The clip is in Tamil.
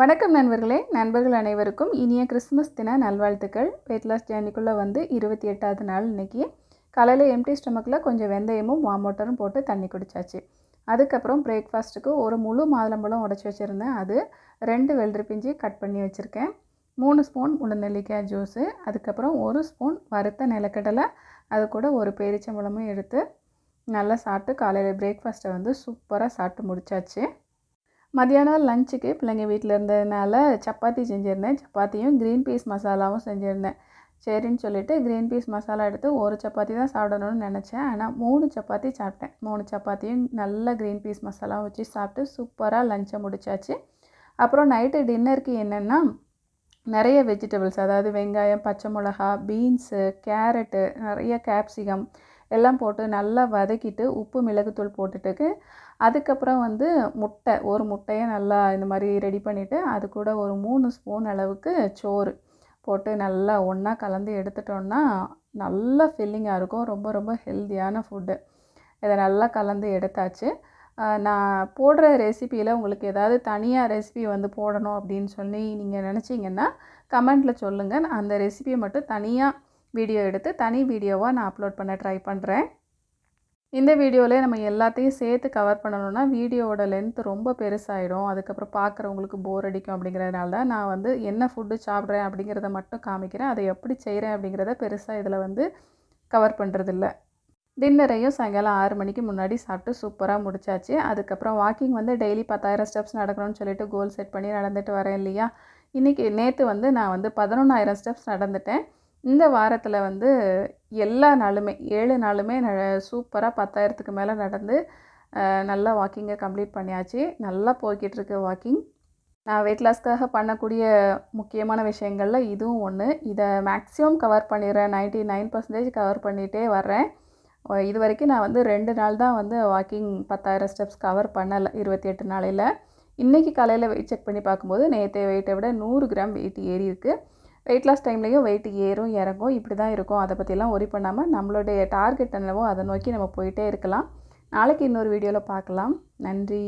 வணக்கம் நண்பர்களே. நண்பர்கள் அனைவருக்கும் இனிய கிறிஸ்மஸ் தின நல்வாழ்த்துக்கள். வெயிட் லாஸ் ஜேர்னிக்குள்ளே வந்து இருபத்தி எட்டாவது நாள் இன்றைக்கி காலையில் எம்டி ஸ்டொமக்கில் கொஞ்சம் வெந்தயமும் வாமோட்டரும் போட்டு தண்ணி குடித்தாச்சு அதுக்கப்புறம் பிரேக்ஃபாஸ்ட்டுக்கு ஒரு முழு மாதுளம்பழம் உடச்சி வச்சுருந்தேன். அது ரெண்டு வெள்ளரி பிஞ்சு கட் பண்ணி வச்சுருக்கேன். மூணு ஸ்பூன் முழுநெல்லிக்காய் ஜூஸு அதுக்கப்புறம் ஒரு ஸ்பூன் வறுத்த நிலக்கடலை அது கூட ஒரு பேரிச்சம்பழமும் எடுத்து நல்லா சாப்பிட்டு காலையில் பிரேக்ஃபாஸ்ட்டை வந்து சூப்பராக சாப்பிட்டு முடிச்சாச்சு. மதியானம் லஞ்சுக்கு பிள்ளைங்க வீட்டில் இருந்ததுனால சப்பாத்தி செஞ்சுருந்தேன். சப்பாத்தியும் க்ரீன் பீஸ் மசாலாவும் செஞ்சுருந்தேன். சரின்னு சொல்லிவிட்டு க்ரீன் பீஸ் மசாலா எடுத்து ஒரு சப்பாத்தி தான் சாப்பிடணும்னு நினச்சேன். ஆனால் மூணு சப்பாத்தி சாப்பிட்டேன். மூணு சப்பாத்தியும் நல்ல க்ரீன் பீஸ் மசாலா வச்சு சாப்பிட்டு சூப்பராக லஞ்சை முடிச்சாச்சு. அப்புறம் நைட்டு டின்னருக்கு என்னென்னா நிறைய வெஜிடபிள்ஸ் அதாவது வெங்காயம் பச்சை மிளகா பீன்ஸு கேரட்டு நிறைய கேப்சிகம் எல்லாம் போட்டு நல்லா வதக்கிட்டு உப்பு மிளகுத்தூள் போட்டுட்டுக்கு அதுக்கப்புறம் வந்து முட்டை ஒரு முட்டையை நல்லா இந்த மாதிரி ரெடி பண்ணிவிட்டு அது கூட ஒரு மூணு ஸ்பூன் அளவுக்கு சோறு போட்டு நல்லா ஒன்றா கலந்து எடுத்துட்டோன்னா நல்லா ஃபில்லிங்காக இருக்கும். ரொம்ப ரொம்ப ஹெல்த்தியான ஃபுட்டு இதை நல்லா கலந்து எடுத்தாச்சு. நான் போடுற ரெசிப்பியில் உங்களுக்கு ஏதாவது தனியாக ரெசிபி வந்து போடணும் அப்படின்னு சொல்லி நீங்கள் நினச்சிங்கன்னா கமெண்ட்டில் சொல்லுங்கள் நான் அந்த ரெசிபியை மட்டும் தனியாக வீடியோ எடுத்து தனி வீடியோவாக நான் அப்லோட் பண்ண ட்ரை பண்ணுறேன் இந்த வீடியோவில் நம்ம எல்லாத்தையும் சேர்த்து கவர் பண்ணணுன்னா வீடியோவோட லென்த் ரொம்ப பெருசாகிடும் அதுக்கப்புறம் பார்க்குறவங்களுக்கு போர் அடிக்கும் அப்படிங்கிறதுனால தான் நான் வந்து என்ன ஃபுட்டு சாப்பிட்றேன் அப்படிங்கிறத மட்டும் காமிக்கிறேன். அதை எப்படி செய்கிறேன் அப்படிங்கிறத பெருசாக இதில் வந்து கவர் பண்ணுறதில்ல டின்னரையும் சாயங்காலம் ஆறு மணிக்கு முன்னாடி சாப்பிட்டு சூப்பராக முடிச்சாச்சு. அதுக்கப்புறம் வாக்கிங் வந்து டெய்லி பத்தாயிரம் ஸ்டெப்ஸ் நடக்கணும்னு சொல்லிட்டு கோல் செட் பண்ணி நடந்துட்டு வரேன் இல்லையா? இன்றைக்கி நேற்று வந்து நான் வந்து பதினொன்றாயிரம் ஸ்டெப்ஸ் நடந்துட்டேன். இந்த வாரத்தில் வந்து எல்லா நாளுமே ஏழு நாளுமே ந சூப்பராக பத்தாயிரத்துக்கு மேலே நடந்து நல்லா வாக்கிங்கை கம்ப்ளீட் பண்ணியாச்சு. நல்லா போய்கிட்டுருக்கு வாக்கிங். நான் வெயிட் லாஸ்க்காக பண்ணக்கூடிய முக்கியமான விஷயங்களில் இதுவும் ஒன்று இதை மேக்ஸிமம் கவர் பண்ணிடுறேன் நைன்ட்டி நைன் பர்சன்டேஜ் கவர் பண்ணிகிட்டே வர்றேன். இது வரைக்கும் நான் வந்து ரெண்டு நாள் தான் வந்து வாக்கிங் பத்தாயிரம் ஸ்டெப்ஸ் கவர் பண்ணலை இருபத்தி எட்டு நாளையில். இன்றைக்கி காலையில் வெயிட் செக் பண்ணி பார்க்கும்போது நேற்று வெயிட்டை விட நூறு கிராம் வெயிட் ஏறி இருக்குது வெயிட் லாஸ் டைம்லேயும் வெயிட் ஏறும் இறங்கும் இப்படி தான் இருக்கும். அதை பற்றிலாம் ஒரி பண்ணாமல் நம்மளுடைய டார்கெட் என்னவோ அதை நோக்கி நம்ம போயிட்டே இருக்கலாம். நாளைக்கு இன்னொரு வீடியோவில் பார்க்கலாம். நன்றி.